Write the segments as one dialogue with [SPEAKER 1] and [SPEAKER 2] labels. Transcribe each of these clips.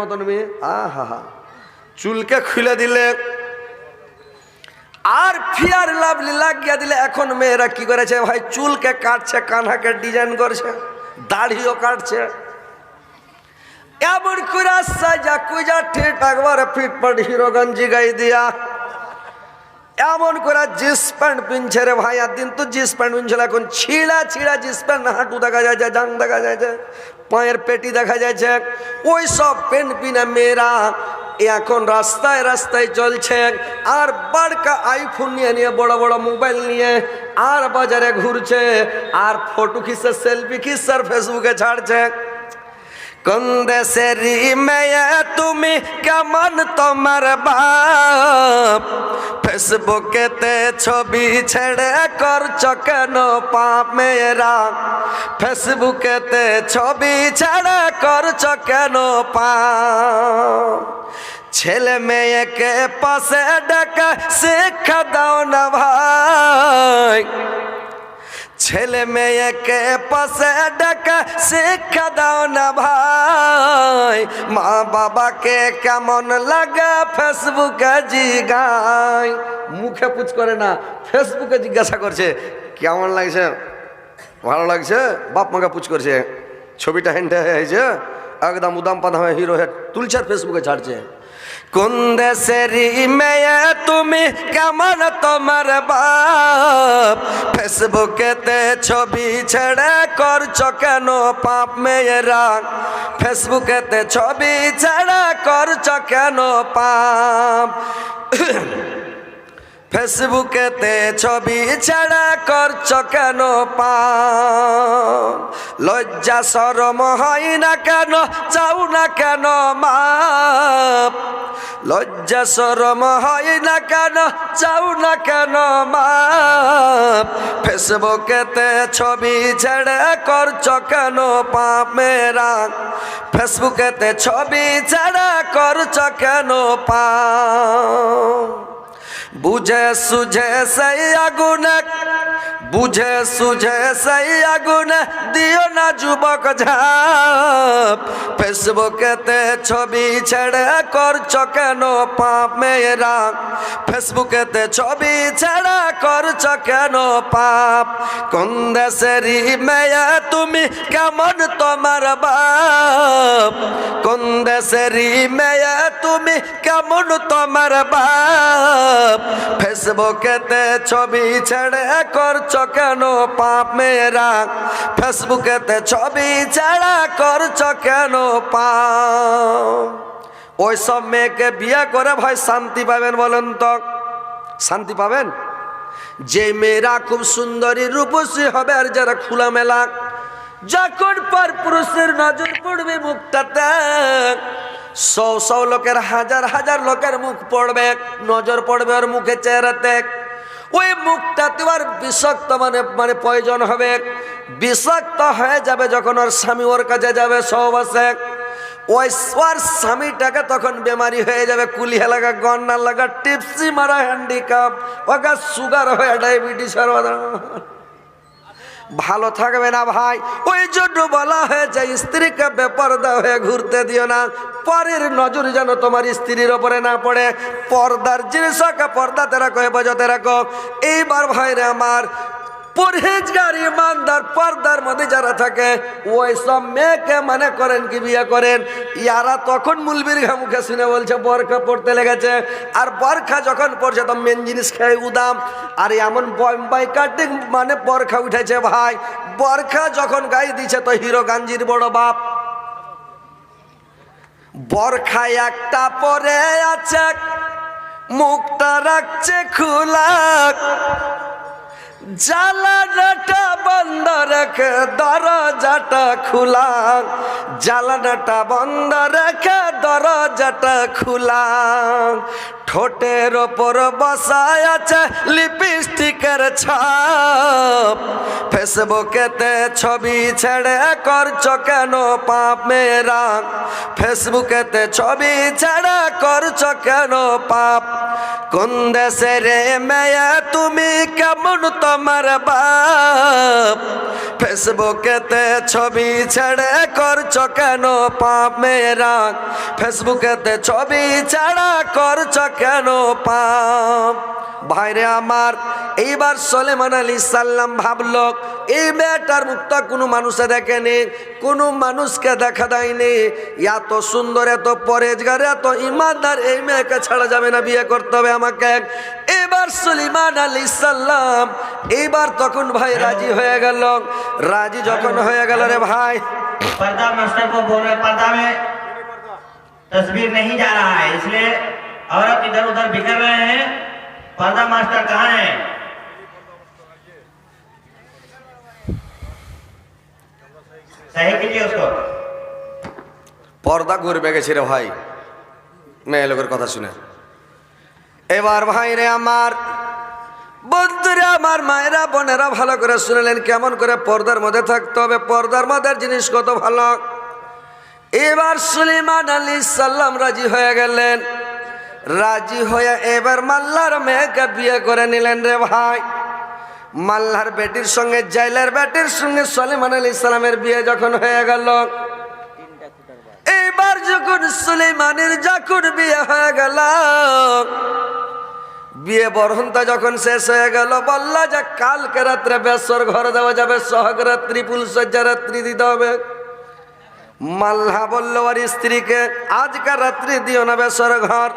[SPEAKER 1] মতন মেয়ে? আহা চুলকে খুলে দিলে আর ফিয়ার লাভ লাগিয়ে দিলে এখন মেয়েরা কি করেছে ভাই? চুলকে কাটছে, কানহাকে ডিজাইন করছে, দাড়িও কাটছে। এমন করে সাজা কুজা ঠিক একবার ফিটফাট হিরোগঞ্জি গাই দিয়া এমন করে জিন্স প্যান্ট পিনছে রে ভাই, আর দিন তো জিন্স প্যান্ট পিনছিল এখন ছিঁড়া ছিঁড়া জিন্স প্যান্ট হাঁটু দেখা যাচ্ছে, জাং দেখা যাচ্ছে, পায়ের পেটি দেখা যাচ্ছে, ওই সব প্যান্ট পিনা মেয়েরা এখন রাস্তায় রাস্তায় চলছে, আর বাড়কা আইফোন নিয়ে নিয়ে, বড় বড় মোবাইল নিয়ে, আর বাজারে ঘুরছে, আর ফটো খিসে, সেলফি খিসে, আর ফেসবুকে ছাড়ছে। কোন দেশের মেয়ে, তুমি কেমন তোমার বাপ? ফেসবুকেতে ছবি ছেড়ে করছ কেন পাপ মেয়েরা? ফেসবুকেতে ছবি ছেড়ে করছ কেন পাপ ছেলে মেয়েকে পাশে ডাকা শিক্ষা দাও না ভাই। ছেলে মেয়েকে পাশে ডাকা শিক্ষা দাও না ভাই। মা বাবাকে কেমন লাগে ফেসবুকে জিগাই। মুখে পুচ করে না, ফেসবুকে জিজ্ঞাসা করছে, কেমন লাগছে? ভালো লাগছে? বাপ মাকে পুচ করছে, ছবিটা হেন্টে হয়েছে, একদম উদাম হয়ে হিরো হেড তুলছে ফেসবুকে ছাড়ছে। কোন দেশের মেয়ে তুমি? কেমন তোমার বাপ? ফেসবুকেতে ছবি ছেড়ে করছ কেন পাপ মেয়েরা? ফেসবুকেতে ছবি ছেড়ে করছ কেন পাপ? ফেসবুকেতে ছবি ছাড়া করছ কেন পাপ? লজ্জা সরম হয় না কেন? চাও না কেন মাপ? লজ্জা সরম হয় না কেন? চাও না কেন মাপ? ফেসবুকেতে ছবি ছেড়ে করছ কেন পাপ মেরা ফেসবুকেতে ছবি ছাড়া করছ কেন পাপ? বুঝে সুঝে সেই আগুন বুঝে সুঝে সেই আগুন দিও না যুবক ঝাপ। ফেসবুকেতে ছবি ছেড়ে করছ কেন পাপ মেয়েরা? ফেসবুকেতে ছবি ছেড়ে করছ কেন পাপ? কোন দেশেরই মেয়ে তুমি কেমন তোমার বাপ? কোন দেশেরই মেয়ে তুমি কেমন তোমার বাপ? ফেসবুকেতে ছবি ছেড়ে করছ কেন পাপ মেয়েরা? ফেসবুকেতে ছবি ছেড়া করছ কেন পাপ? ওই সব মেয়েকে বিয়ে করে ভাই শান্তি পাবেন বলেন তো। শান্তি পাবেন? যে মেয়েরা খুব সুন্দরী রূপসী হবে আর যারা খোলামেলা, যখন পর পুরুষের নজর পড়বে মুখটাতে, সৌ সৌ লোকের হাজার হাজার লোকের মুখ পড়বে, নজর পড়বে ওর মুখে চেহারাতে। ওই মুখটা আর বিষাক্ত মানে মানে প্রয়োজন হবে। বিষাক্ত হয়ে যাবে যখন ওর স্বামী ওর কাছে যাবে সহবাসে ওই ওর স্বামীটাকে তখন বেমারি হয়ে যাবে কুলিয়া লাগা গন্না লাগা, টিপসি মারা হ্যান্ডিক্যাপ ওকে সুগার হয়ে ডায়াবেটিস ভালো থাকবে না ভাই। ওই জন্য বলা হয়েছে, স্ত্রীকে বেপর্দা হয়ে ঘুরতে দিও না। পরের নজর যেন তোমার স্ত্রীর ওপরে না পড়ে। পর্দার জিনিসকে পর্দাতে রাখো, হেফাজতে রাখো। এইবার ভাইরে আমার পরহেজগার, ইমানদার, পর্দার মধ্যে যারা থাকে ওই সব মেয়েকে মানে করেন কি বিয়ে করেন? ইয়ারা তখন মুলবির ঘা মুখে শুনে বলছে, বরখা পড়তে লেগেছে। আর বরখা যখন পড়ছে, তো মেন জিনিস খেয়ে উদাম। আর এমন বম্বাই কাটিং মানে বরখা উঠেছে ভাই। বরখা যখন গাই দিছে, তো হিরো গাঞ্জির বড় বাপ। বরখা একটা পরে আছে, মুখটা রাখছে খোলা জালানাটা বন্ধ রেখে দরজাটা খোলা। জালানাটা বন্ধ রেখে দরজাটা খোলা। ঠোঁটের ওপর বসায় আছে লিপস্টিকের ছাপ। ফেসবুকেতে ছবি ছেড়ে করছ কেন পাপ মেরা ফেসবুকেতে ছবি ছেড়ে করছ কেন পাপ? কোন দেশের মেয়ে, তুমি কেমন তোমার বাপ? ফেসবুকেতে ছবি ছেড়ে করছ কেন পাপ মেরা ফেসবুকেতে ছবি ছাড়া করছ কেন পাপ? ভাইরে আমার এইবার সলেমান আলী সাল্লাম ভাবল এই মেয়েটার মুখটা কোনো মানুষে দেখেনি কোনো মানুষকে দেখা দেয়নি এত সুন্দর এত পরেজগার এত ইমানদার এই মেয়েকে ছাড়া যাবে না বিয়ে করতে হবে আমাকে এবার সুলিমান আলী সাল্লাম এইবার তখন ভাই রাজি হয়ে গেল রাজি যখন হয়ে গেল রে ভাই
[SPEAKER 2] पर्दा मास्टर को बोल रहे पर्दा में तस्वीर नहीं जा रहा है इसलिए औरत इधर उधर बिखर रहे हैं पर्दा मास्टर कहाँ है सही कीजिए उसको
[SPEAKER 1] পর্দা ঘুরবে গেছে রে ভাই মেয়ে লোকের কথা শুনে এবার ভাই রে আমার বন্ধুরা আমার মায়েরা বোনেরা ভালো করে শুনলেন কেমন করে পর্দার মধ্যে থাকতে হবে পর্দার মধ্যে জিনিস কত ভালো এবার সুলিমান আলী সাল্লাম রাজি হয়ে গেলেন রাজি হয়ে এবার মাল্লার মেয়েকে বিয়ে করে নিলেন রে ভাই। মাল্লার বেটির সঙ্গে, জাইলার বেটির সঙ্গে সলিমান আলী ইসলামের বিয়ে যখন হয়ে গেল এইবার যখন সুলেমানের যখন বিয়ে হয়ে গেল, বিয়ে বরহন্তা যখন শেষ হয়ে গেল, বললা যে কালকে রাত্রে বেসর ঘর দেওয়া যাবে, সহগ রাত্রি পুলসজ্জা রাত্রি দিতে হবে। মাল্লা বলল, আর স্ত্রীকে আজকাল রাত্রি দিও না বেসর ঘর।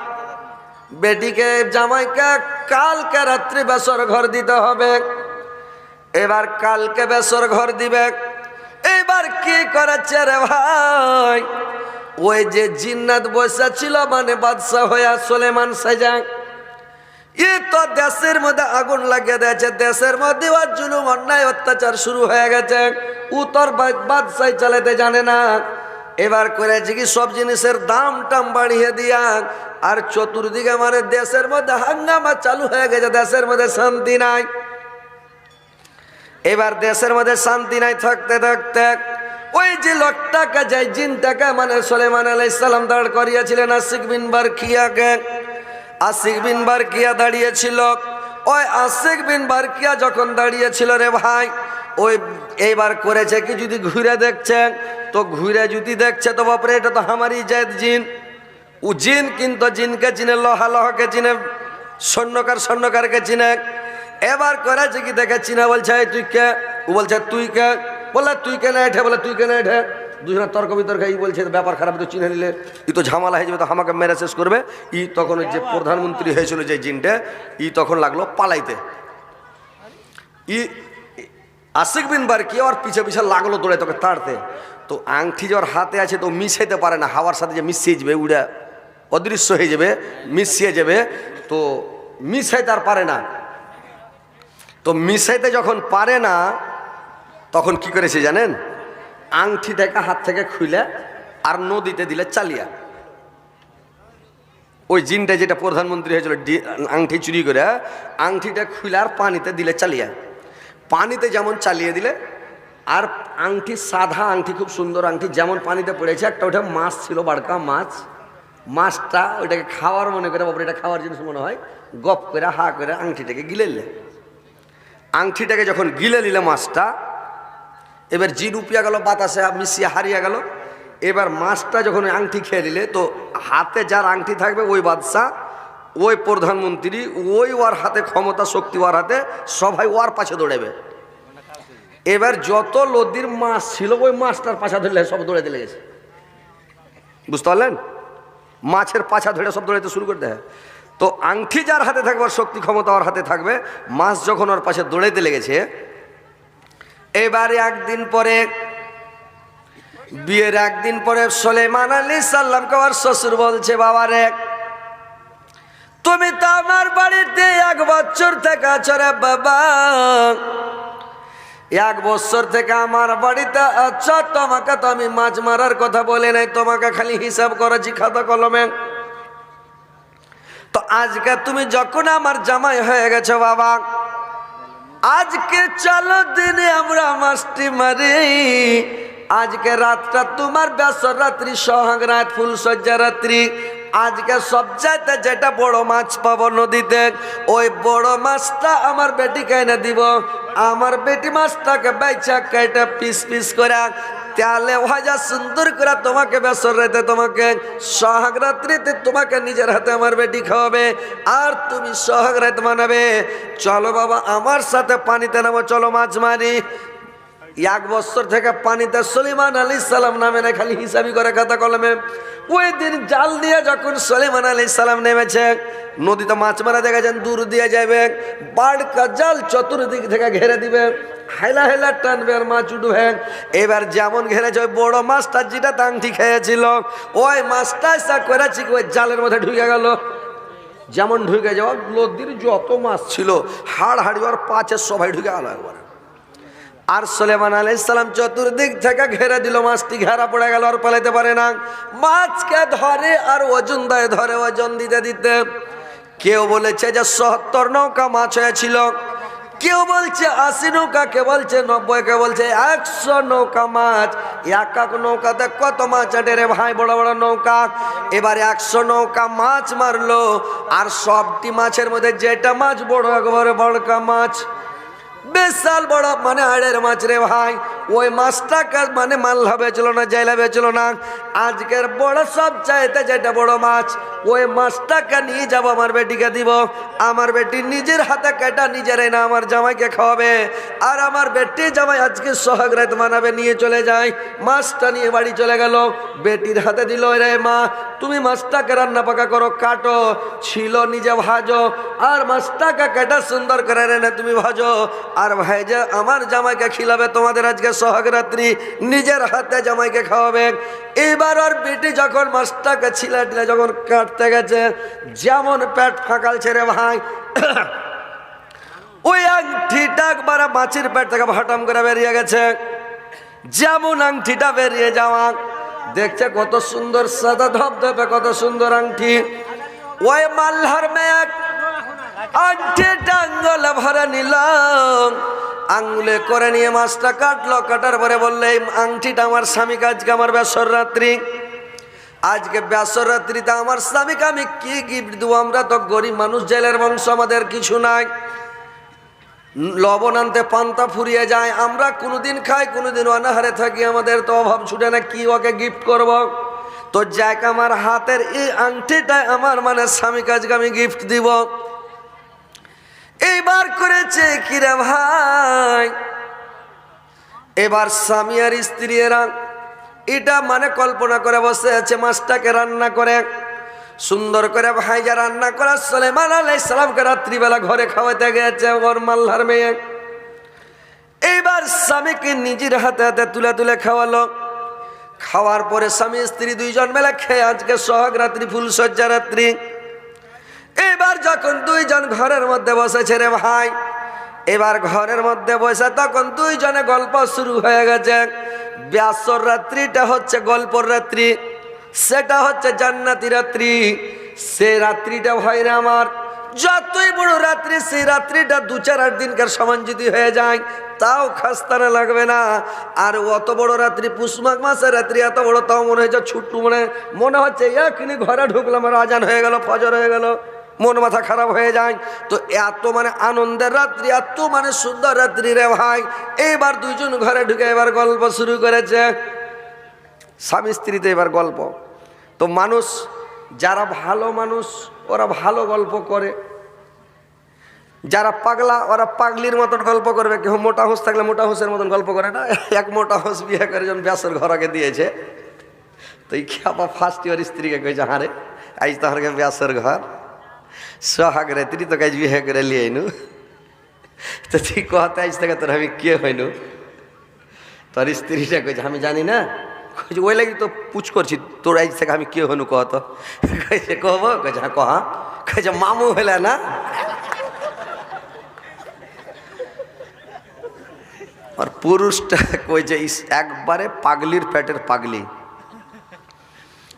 [SPEAKER 1] বেটিকে জামাইকে কালকে রাত্রি বেসর ঘর দিতে হবে। এবার কালকে বেসর ঘর দিবে। এবার কি করেছে রে ভাই? ওই যে জিন্নাত বসা ছিল মানে বাদশাহ হইয়া সোলেমান সাজা। এ তো দেশের মধ্যে আগুন লাগিয়ে দিয়েছে। দেশের মধ্যে ওর জুলুম, অন্যায়, অত্যাচার শুরু হয়ে গেছে। উত্তর বাদশাহ চালাতে জানে না। এবার করেছে কি সব জিনিসের দাম টাম বাড়িয়ে দিয়া, আর চতুর্দিকে মানে দেশের মধ্যে হাঙ্গামা চালু হয়ে গেছে, দেশের মধ্যে শান্তি নাই। এবার দেশের মধ্যে শান্তি নাই থাকতে থাকতে, ওই যে লোকটাকে, যে জিনটাকে মানে সোলেমান আলাইসাল্লাম দাঁড় করিয়েছিলেন আশিক বিন বারকিয়াকে, আশিক বিন বারকিয়া দাঁড়িয়েছিল। ওই আশিক বিন বারকিয়া যখন দাঁড়িয়েছিল রে ভাই ওই এইবার করেছে কি যদি ঘুরে দেখছে তো ঘুরে যদি দেখছে, তো বাপরে, এটা তো আমারই জায়দ জিন। ও জিন কিন্তু জিনকে চিনে, লহা লহকে চিনে, স্বর্ণকার স্বর্ণকারকে চিনে। এবার করেছে কি দেখে, চিনা বলছে, "এই তুই কে? ও বলছে, তুই কে? বলে তুই কেন এঠে? বলে তুই কেন এঠে? দুজনের তর্ক বিতর্ক ই বলছে, ব্যাপার খারাপ, তো চিনে নিলে, ই তো ঝামেলা হয়ে যাবে, তো আমাকে মেরে শেষ করবে। ই তখন যে প্রধানমন্ত্রী হয়েছিল যে জিনটা, ই তখন লাগল পালাইতে। ই আশিক বিন বার কি ওর পিছে পিছে লাগল দৌড়ে তোকে তাড়তে? তো আংটি যে ওর হাতে আছে তো মিশাইতে পারে না, হাওয়ার সাথে যে মিশিয়ে যাবে, উড়া অদৃশ্য হয়ে যাবে, মিশিয়ে যাবে, তো মিশাইতে আর পারে না। তো মিশাইতে যখন পারে না, তখন কি করেছে জানেন? আংটিটাকে হাত থেকে খুলে আর নদীতে দিলে চালিয়া। ওই জিনটা যেটা প্রধানমন্ত্রী হয়েছিল আংটি চুরি করে আংটিটা খুলে আর পানিতে দিলে চালিয়া। পানিতে যেমন চালিয়ে দিলে, আর আংটি সাদা আংটি, খুব সুন্দর আংটি যেমন পানিতে পড়েছে, একটা ওটা মাছ ছিল, বাড়কা মাছ। মাছটা ওইটাকে খাওয়ার মনে করে, বাপরে, এটা খাওয়ার জিনিস মনে হয়, গপ করে, হা করে আংটিটাকে গিলে নিলে। আংটিটাকে যখন গিলে নিলে মাছটা, এবার জিন উপিয়া গেল, বাতাসে মিশিয়ে হারিয়ে গেল, এবার মাছটা যখন আংটি খেয়ে নিলে, তো হাতে যার আংটি থাকবে, ওই বাদশাহ ওই প্রধানমন্ত্রী, ওই ওর হাতে, ক্ষমতা, শক্তি ওর হাতে, সবাই ওর পাশে দৌড়াবে। এবার যত লদির মাছ ছিল, ওই মাছটার পাছা ধরলে সব দৌড়াতে লেগেছে বুঝতে পারলেন? মাছের পাছা ধরে সব দৌড়াতে শুরু করতে হয় তো আংটি যার হাতে থাকবে, ওর শক্তি, ক্ষমতা ওর হাতে থাকবে, মাছ যখন ওর পাশে দৌড়াইতে লেগেছে, এবারে একদিন পরে, বিয়ের একদিন পরে সোলেমান আলী সাল্লামকে ওর শ্বশুর বলছে, বাবারে তুমি তো আমার বাড়িতে এক বছর থেকে আছো রে বাবা। এক বছর থেকে আমার বাড়িতে আচ্ছা তোমাকে তো আমি মাছ মারার কথা বলে নাই, তোমাকে খালি হিসাব করেছি খাতা কলমে। তো আজকে তুমি যখন আমার জামাই হয়ে গেছো বাবা, আজকে চলো দিনে আমরা মাস্টি মারি। আজকে রাতটা তোমার বেসর রাত্রি, সোহাগ রাত ফুল সজ্জা রাত্রি। আজকে সবচাইতে যেটা বড় মাছ পাবো নদীতে, ওই বড় মাছটা আমার বেটিকে এনে দিব। আমার বেটি মাছটাকে বেচা কেটে পিস পিস করে তাহলে ভাজা সুন্দর করে তোমাকে বেসর রাতে তোমাকে, সোহাগ রাত্রিতে তোমাকে নিজের হাতে আমার বেটি খাওয়াবে, আর তুমি সোহাগ রাত মানাবে। চলো বাবা, আমার সাথে পানিতে নামো, চলো মাছ মারি। এক বছর থেকে পানিতে সলিমান আলী সালাম নামে না, খালি হিসাবি করে খাতা কলমে। ওই দিন জাল দিয়ে যখন সলিমান আলী সালাম নেমেছে, নদীতে মাছ মারা দেখা দেখেছেন দূর দিয়ে যাবে বাড়কা জাল চতুর্দিক থেকে ঘেরে দিবে, হেলা হেলা টানবে আর মাছ উঠবে। এবার যেমন ঘেরেছে, ওই বড় মাছটা যেটা তাংটি খেয়েছিল, ওই মাছটা এসা করেছি ওই জালের মধ্যে ঢুকে গেল। যেমন ঢুকে যাওয়া নদীর যত মাছ ছিল, হাড় হাড়ি আর পাঁচের সবাই ঢুকে গেল একবার। আর সোলেমান আলাইসালাম চতুর্দিক থেকে ঘেরে দিল, মাছটি ঘেরা পড়ে গেল, আর পালাইতে পারে না। মাছকে ধরে আর ওজন দেয় ধরে ওজন দিতে দিতে কেউ বলেছে যে সত্তর নৌকা মাছ হয়েছিল। কেউ বলছে আশি নৌকা কে বলছে নব্বই কে বলছে একশো নৌকা মাছ। এক এক নৌকাতে কত মাছ আটে রে ভাই, বড় বড় নৌকা। এবার একশো নৌকা মাছ মারলো, আর সবটি মাছের মধ্যে যেটা মাছ, বড় একবারে বড়কা মাছ। বিশাল বড় মানে আড়ের মাছ রে ভাই। ওই মাছটাকে মানে মাল্লা বেচলো না জাইলা বেচলো না। আজকের বড় সব চাইতে যেটা বড় মাছ, ওই মাছটাকে নিয়ে যাব আমার বেটিকে দিব। আমার বেটি নিজের হাতে কেটা, নিজের না আমার জামাইকে খাওয়াবে। আর আমার বেটি জামাই আজকে সোহাগ রাত মানাবে, নিয়ে চলে যায়। মাছটা নিয়ে বাড়ি চলে গেল। বেটির হাতে দিল রে মা, তুমি মাছটাকে রান্না পাকা করো, কাটো। ছিল নিজে ভাজো। আর মাছটাকে কেটা সুন্দর করে রে না তুমি ভাজো। আর ভাই যে আমার জামাইকে খিলাবে, তোমাদের আজকে সোহাগ রাত্রি নিজের হাতে জামাইকে খাওয়াবে। এবার আর বেটি যখন মাছটাকে ছিলা টিলা যখন কাটতে গেছে, যেমন পেট ফাঁকাল ছেড়ে ভাই, ওই আংটিটা একবার মাছের পেট থেকে ভাটাম করে বেরিয়ে গেছে। যেমন আংটিটা বেরিয়ে যাওয়া, দেখছে কত সুন্দর সাদা ধপধপে, কত সুন্দর আংটি। ওই মাল্লার মেয়ে আংটিটা আঙ্গলে ভরে নিল আঙ্গুলে করে নিয়ে মাছটা কাটলো, কাটার পরে বললে, এই আংটিটা আমার স্বামীকে, আজকে আমার বেসর রাত্রি। আজকে বেসর রাত্রিতে আমার স্বামীকে আমি কি গিফট দেবো? আমরা তো গরিব মানুষ, জেলের বংশ, আমাদের কিছু নাই। লবণ আনতে পান্তা ফুরিয়ে যায়, আমরা কোনোদিন খাই, কোনোদিন অনাহারে থাকি, আমাদের তো অভাব ছুটে না, কি ওকে গিফট করব? তো যাক, আমার হাতের এই আংটিটা আমার মানে স্বামী কাজকে আমি গিফট দিব। এইবার করেছে কিরে ভাই? এবার স্বামী আর স্ত্রী এরা এটা মানে কল্পনা করে বসে আছে, মাছটাকে রান্না করে। সুন্দর করে ভাইজা রান্না করা সলেমান আলাই সালামকে রাত্রিবেলা ঘরে খাওয়াতে গেছে ওর মাল্লার মেয়ে। এইবার স্বামীকে নিজের হাতে হাতে তুলে তুলে খাওয়ালো। খাওয়ার পরে স্বামী স্ত্রী দুইজন মেলা খেয়ে আজকে সোহাগ রাত্রি ফুল সজ্জা রাত্রি। এবার যখন দুইজন ঘরের মধ্যে বসেছে রে ভাই, এবার ঘরের মধ্যে বসে তখন দুইজনে গল্প শুরু হয়ে গেছে। ব্যাসর রাত্রিটা হচ্ছে গল্পর রাত্রি, সেটা হচ্ছে জান্নাতি রাত্রি। সে রাত্রিটা ভাই রে আমার, যতই বড় রাত্রি সেই রাত্রিটা দু চার আট দিনকার সমান যদি হয়ে যায়, তাও খাস্তানা লাগবে না। আর অত বড় রাত্রি, পুষমাঘ মাসের রাত্রি, এত বড় তাও মনে হয়েছে ছুট্টু মনে মনে হচ্ছে এখনই ঘরে ঢুকলাম আর আজান হয়ে গেল, ফজর হয়ে গেল। মন মাথা খারাপ হয়ে যায়। তো এত মানে আনন্দের রাত্রি, এত মানে সুন্দর রাত্রি রে ভাই। এইবার দুইজন ঘরে ঢুকে এবার গল্প শুরু করেছে। স্বামী স্ত্রীতে এবার গল্প। তো মানুষ, যারা ভালো মানুষ, ওরা ভালো গল্প করে। যারা পাগলা, ওরা পাগলির মতন গল্প করবে। কেউ মোটা হোস থাকলে মোটা হোসের মতন গল্প করে না? এক মোটা হোস বিয়ে করে যখন ব্যাসের ঘরকে দিয়েছে। তো এই খেপা ফার্স্ট ইয়ার স্ত্রীকে কইছে হারে আজ তাহার ব্যাসের ঘর। সোহাগ রে তুই তো কাজ বিয়ে করে লিয়ে আইনু তো তুই কহতে আজ থেকে তোর আমি কে হইনু তোর স্ত্রীটা কইছে আমি জানি না কইছে ওই লাগি তো পুছ করছি তোর আজ থেকে আমি কে হনু কহ তো কইছে কহব কইছে হ্যাঁ কহা কইছে মামু হইলে না আর পুরুষটা কইছে একবারে পাগলির পেটের পাগলি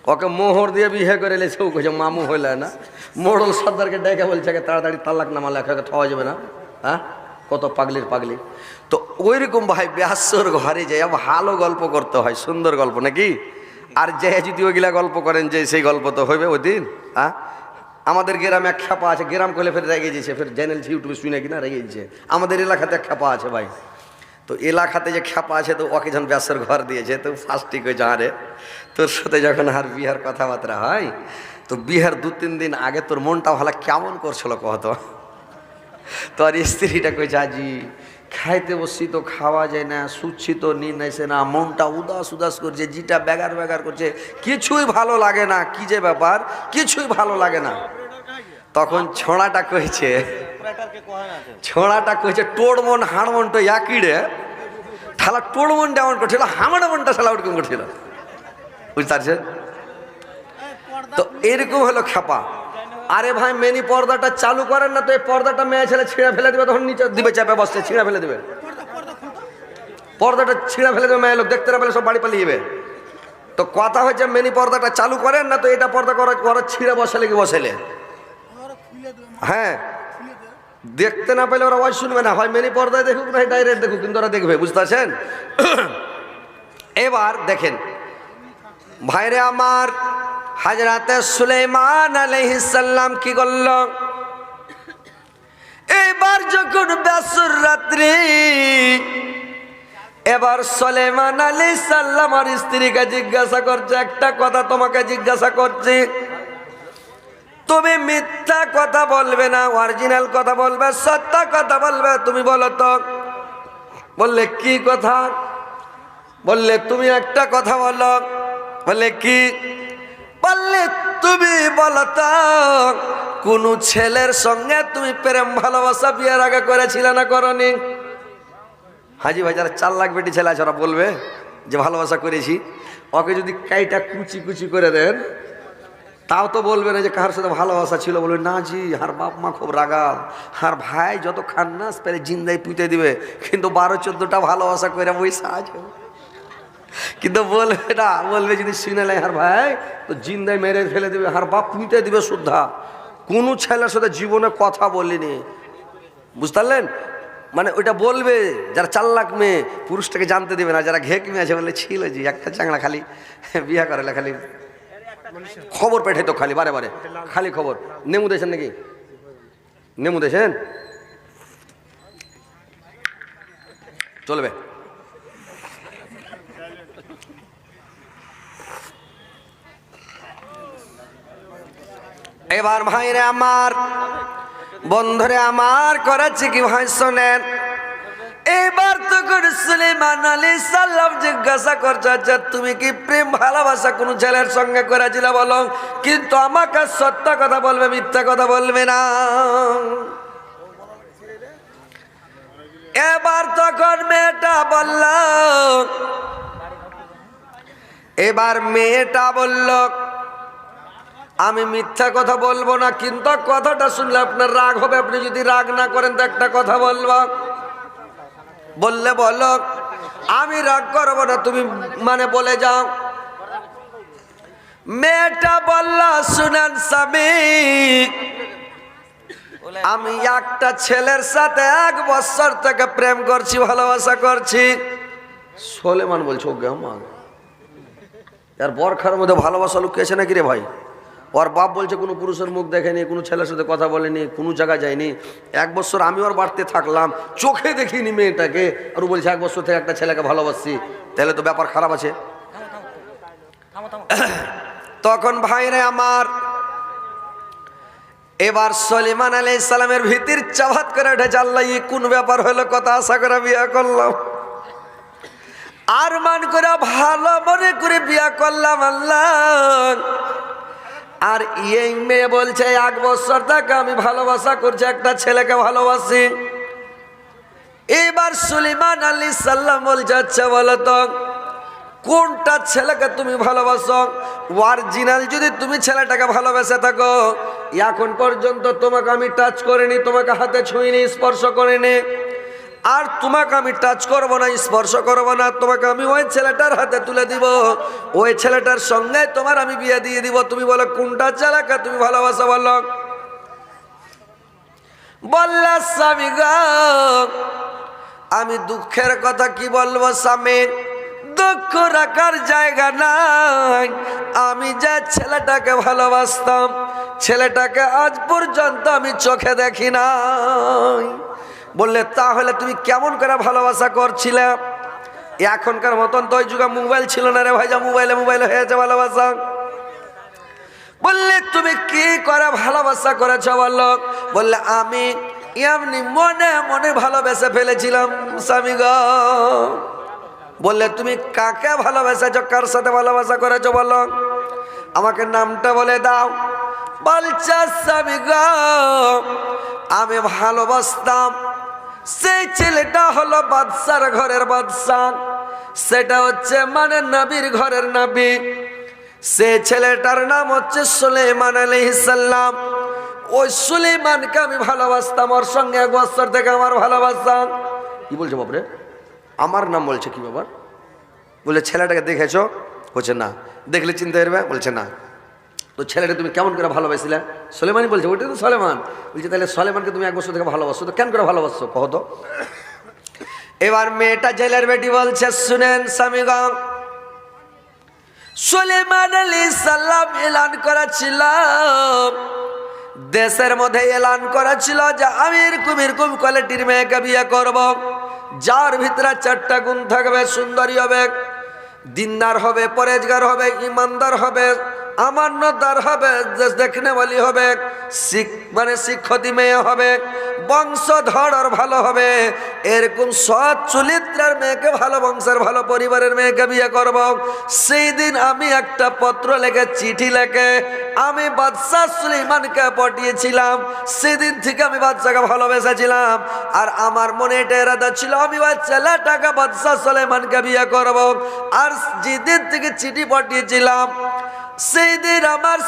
[SPEAKER 1] ওকে মোহর দিয়ে বিয়ে করে লেছে ও কইছে মামু হইলে না মোড়ল সর্দারকে ডেকে বলছে "একে তাড়াতাড়ি তাল্লাক নামা লেখাকে ঠওয়া যাবে না। হ্যাঁ? কত পাগলির পাগলি। তো ওইরকম ভাই ব্যাসর ঘরে যাই ভালো গল্প করতে হয়, সুন্দর গল্প নাকি? আর যে যদি ওইগুলা গল্প করেন যে সেই গল্প তো হইবে ওই দিন হ্যাঁ? আমাদের গ্রামে এক খেপা আছে, গ্রাম করলে ফের রেগে যেছে ফের চ্যানেল ইউটিউবে শুনে কিনা রেগে যেছে আমাদের এলাকাতে এক খেপা আছে ভাই। তো এলাকাতে যে খ্যাপা আছে, তো ওকে যখন ব্যাসের ঘর দিয়েছে, তো ফার্স্টই কই যা রে তোর সাথে যখন আর বিহার কথাবার্তা হয় তো বিহার দু তিন দিন আগে তোর মনটা ভালো কেমন করছিল তো? আর স্ত্রীটা কইছে, আজি, খাইতে বসছি তো খাওয়া যায় না, শুচ্ছি তো নি নাইছে না, মনটা উদাস উদাস করছে, জিটা বেগার বেগার করছে, কিছুই ভালো লাগে না, কি যে ব্যাপার, কিছুই ভালো লাগে না। তখন ছোঁড়াটা কইছে ছোঁড়াটা কইছে টোড় মন হাড় মন তো একই রে। ঠালা মন এমন করছিল হামাড় মনটা শালা ওরকম করছিল। বুঝতে পারছেন? তো এরকম হলো খেপা আরে ভাই, মেনি পর্দাটা চালু করেন না তো এই পর্দাটা মেয়ে ছেলে ছিঁড়ে ফেলে দেবে, তখন নিচে দিবে চাপে বসছে, ছিঁড়ে ফেলে দেবে। পর্দাটা ছিঁড়ে ফেলে দেবে, মেয়ে লোক, দেখতে না পেলে সব বাড়ি পালিয়ে যাবে। তো কথা হচ্ছে মেনি পর্দাটা চালু করেন না তো এটা পর্দা করা করা ছিঁড়ে বসালে কি বসালে? হ্যাঁ। দেখতে না পেলে ওরা ওয়াজ শুনবে না। হয় মেনি পর্দায় দেখুক, না ডাইরেক্ট দেখুক, কিন্তু ওরা দেখবে বুঝতে পারছেন এবার দেখেন, ভাইরে আমার হাজরাতে সুলেমান আলহিসাল্লাম কি করল? এবার যখন বেসুর রাত্রি, এবার সলেমান আলী সাল্লাম আর স্ত্রীকে জিজ্ঞাসা করছে, একটা কথা তোমাকে জিজ্ঞাসা করছি। তুমি মিথ্যা কথা বলবে না, অরিজিনাল কথা বলবে, সত্য কথা বলবে, তুমি বলো তো। বললে, কি কথা? বললে, তুমি একটা কথা বলো। বললে, কি? বললে তুমি বলো তো, কোন ছেলের সঙ্গে তুমি প্রেম, ভালোবাসা বিয়ের আগে করেছিলে না করনি? হাজি ভাই, যারা চার লাখ বেটি ছেলে আছে, ওরা বলবে যে ভালোবাসা করেছি। ওকে যদি কাইটা কুচি কুচি করে দেন, তাও তো বলবে না যে কার সাথে ভালোবাসা ছিল। বলবে, না জি আর বাপ মা খুব রাগাল। আর ভাই যত খান্নাস পেরে জিন্দাই পুঁতে দিবে, কিন্তু বারো, চোদ্দটা ভালোবাসা করে বৈশা আছে। কিন্তু বলবে না, বলবে যদি শুনে হার ভাই, তো জিন্দায় মেরে ফেলে দেবে, হার বাপ পুঁতে দিবে শুদ্ধা। কোনো ছেলের সাথে জীবনে কথা বলিনি। বুঝতে মানে ওইটা বলবে, যারা চার লাখ মেয়ে, পুরুষটাকে জানতে দেবে না, যারা ঘেক মেয়ে আছে বলে, ছিল জি, একটা চাংড়া খালি, বিয়া করালে খালি। খবর তো খালি, বারে বারে, খালি খবর। নেমু দেছেন নাকি? নেমু দেছেন চলবে। এবার ভাইরে আমার, বন্ধুরে আমার করেছে কি ভাই শোনেন? এবার তো সুলেমান আলী সাল্লাম জিজ্ঞাসা করছ যে তুমি কি প্রেম ভালোবাসা কোনো ছেলের সঙ্গে করেছিল বলো? কিন্তু আমাকে সত্য কথা বলবে, মিথ্যা কথা বলবে না। এবার তখন মেয়েটা বলল, এবার মেয়েটা বলল আমি মিথ্যা কথা বলব না, কিন্তু কথাটা শুনলে আপনার রাগ হবে। আপনি যদি রাগ না করেন তো একটা কথা বলব। বললে বলো, আমি রাগ করব না, তুমি মানে বলে যাও। মেয়েটা বলল, শুনেন স্বামী, আমি একটা ছেলের সাথে এক বছর থেকে প্রেম করছি, ভালোবাসা করছি। সোলেমান বলছো আমার আর বরখার মধ্যে ভালোবাসা লুকিয়েছে নাকি রে ভাই? ওর বাপ বলছে, কোনো পুরুষের মুখ দেখেনি, কোনো ছেলের সাথে কথা বলেনি, কোনো জায়গায় যায়নি। এক বছর আমি ওর বাড়িতে থাকলাম, চোখে দেখিনি মেয়েটাকে। আর বলছে, এক বছর থেকে একটা ছেলেকে ভালোবাসছি। তাহলে তো ব্যাপার খারাপ আছে। তখন ভাইরে আমার, এবার সলিমান আলী ইসলামের ভিতির চাভাত করে উঠেছে, আল্লাহ কোন ব্যাপার হলো, কথা আশা করে বিয়ে করলাম। আর মান করে, ভালো মনে করে বিয়া করলাম, আল্লাহ। আর এই মেয়ে বলছে, এক বছর তাকে আমি ভালোবাসা করছি, একটা ছেলেকে ভালোবাসি। এবার সুলিমান আলী সাল্লাম বলছে আচ্ছা বলো তো, কোনটা ছেলেকে তুমি ভালোবাসো? অরিজিনাল যদি তুমি ছেলেটাকে ভালোবেসে থাকো, এখন পর্যন্ত তোমাকে আমি টাচ করিনি, তোমাকে হাতে ছুঁইনি, স্পর্শ করিনি। আর তোমাকে আমি টাচ করব না, স্পর্শ করব না, তোমাকে আমি ওই ছেলেটার হাতে তুলে দিব। ওই ছেলেটার সঙ্গে তোমার আমি বিয়ে দিয়ে দিব। তুমি বলো, কোনটা ছেলেকে তুমি ভালোবাসো বলো। বললে, স্বামী আমি দুঃখের কথা কি বলব স্বামী? দুঃখ রাখার জায়গা নাই। আমি যে ছেলেটাকে ভালোবাসতাম, ছেলেটাকে আজ পর্যন্ত আমি চোখে দেখি নাই। বললে, তাহলে তুমি কেমন করে ভালোবাসা করছিলে? এখনকার মতন তো ওই যুগে মোবাইল ছিল না রে ভাইজা মোবাইলে মোবাইলে হয়েছে ভালোবাসা। বললে, তুমি কি করে ভালোবাসা করেছ বলল? বললে, আমি এমনি মনে মনে ভালোবেসে ফেলেছিলাম, স্বামী গো। বললে, তুমি কাকে ভালোবেসেছ? কার সাথে ভালোবাসা করেছ বলো আমাকে নামটা বলে দাও। বলছে, স্বামী গো, আমি ভালোবাসতাম সেই ছেলেটা হলো বাদশার ঘরের বাদশা। সেটা হচ্ছে মানে নবীর ঘরের নবী। সে ছেলেটার নাম হচ্ছে সুলেমান আলহিসাল্লাম ওই সুলেমানকে আমি ভালোবাসতাম, ওর সঙ্গে এক বছর থেকে আমার ভালোবাসতাম কি বলছো বাপরে আমার নাম বলছে কি বাবা? বলে, ছেলেটাকে দেখেছ? বলছে, না। দেখলে চিনতে পারবে? বলছে, না। তো ছেলেটা তুমি কেমন করে ভালোবাসছিলে সলেমানই বলছে, ওইটা তো সলেমান। বলছে তাহলে সলেমানকে তুমি এক বছর থেকে ভালোবাসো। তো কেন করে ভালোবাসছো? কহ তো। এবার মেয়েটা জেলের বেটি বলছে, শুনেন স্বামীগণ, সুলেমান আলী সাল্লাম এলান করেছিল দেশের মধ্যে এলান করেছিল যে আমির এরকম এরকম কোয়ালিটির মেয়েকে বিয়ে করব। যার ভিতরে চারটা গুণ থাকবে, সুন্দরী হবে, দিনদার হবে, পরেজগার হবে, ইমানদার হবে। আমান্নদার হবে দেখনে বলি হবে মানে শিক্ষতি মেয়ে হবে, বংশধর আর ভালো হবে। এরকম সৎ চরিত্রের মেয়েকে ভালো বংশের, ভালো পরিবারের মেয়েকে বিয়ে করব। সেই দিন আমি একটা পত্র লেখে, চিঠি লেখে, আমি বাদশাহ সুলিমানকে পাঠিয়েছিলাম সেদিন থেকে আমি বাদশাকে ভালোবেসেছিলাম। আর আমার মনে এটা এরাদা ছিল, আমি ওই ছেলেটাকে বাদশাহ সুলেমানকে বিয়ে করব। আর যেদিন থেকে চিঠি পাঠিয়েছিলাম সেই দিন আমার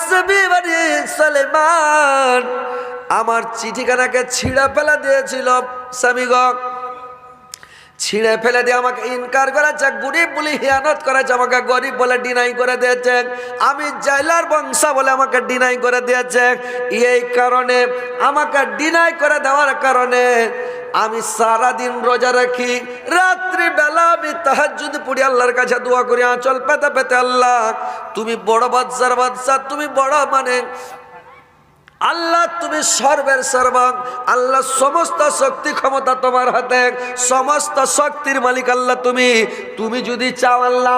[SPEAKER 1] বাড়ি সালেমান। আমার চিঠিখানাকে ছিঁড়া ফেলা দিয়েছিল স্বামীগণ ছিঁড়ে ফেলে দিয়ে আমাকে ইনকার করেছে গরিব বলে হিয়ানত করেছে আমাকে গরিব বলে ডিনাই করে দিয়েছে। আমি জেলার বংশা বলে আমাকে ডিনাই করে দিয়েছে। এই কারণে আমাকে ডিনাই করে দেওয়ার কারণে আমি সারা দিন রোজা রাখি। রাত্রি বেলা আমি তাহাজ্জুদ পড়ি, আল্লাহর কাছে দোয়া করি, আঁচল পেতে পেতে আল্লাহ, তুমি বড় বাদশার বাদশা তুমি বড় মানে আল্লাহ তুমি সর্বের সর্বাং আল্লাহ সমস্ত শক্তি ক্ষমতা তোমার হাতে সমস্ত শক্তির মালিক আল্লাহ তুমি। তুমি যদি চাও আল্লাহ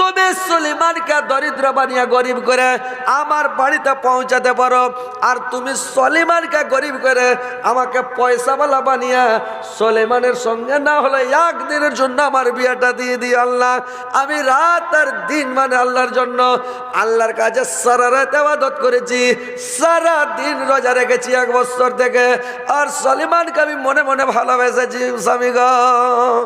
[SPEAKER 1] তুমি সলিমানকে দরিদ্র বানিয়ে গরিব করে আমার বাড়িতে পৌঁছাতে পারো। আর তুমি সলিমানকে গরিব করে আমাকে পয়সাওয়ালা বানিয়ে সলিমানের সঙ্গে না হলে একদিনের জন্য আমার বিয়েটা দিয়ে দিই আল্লাহ। আমি রাত আর দিন মানে আল্লাহর জন্য আল্লাহর কাছে সারা রাত আবাদত করেছি। সারা দিন রোজা রেখেছি এক বছর থেকে। আর সলিমানকে আমি মনে মনে ভালোবেসেছি স্বামীগণ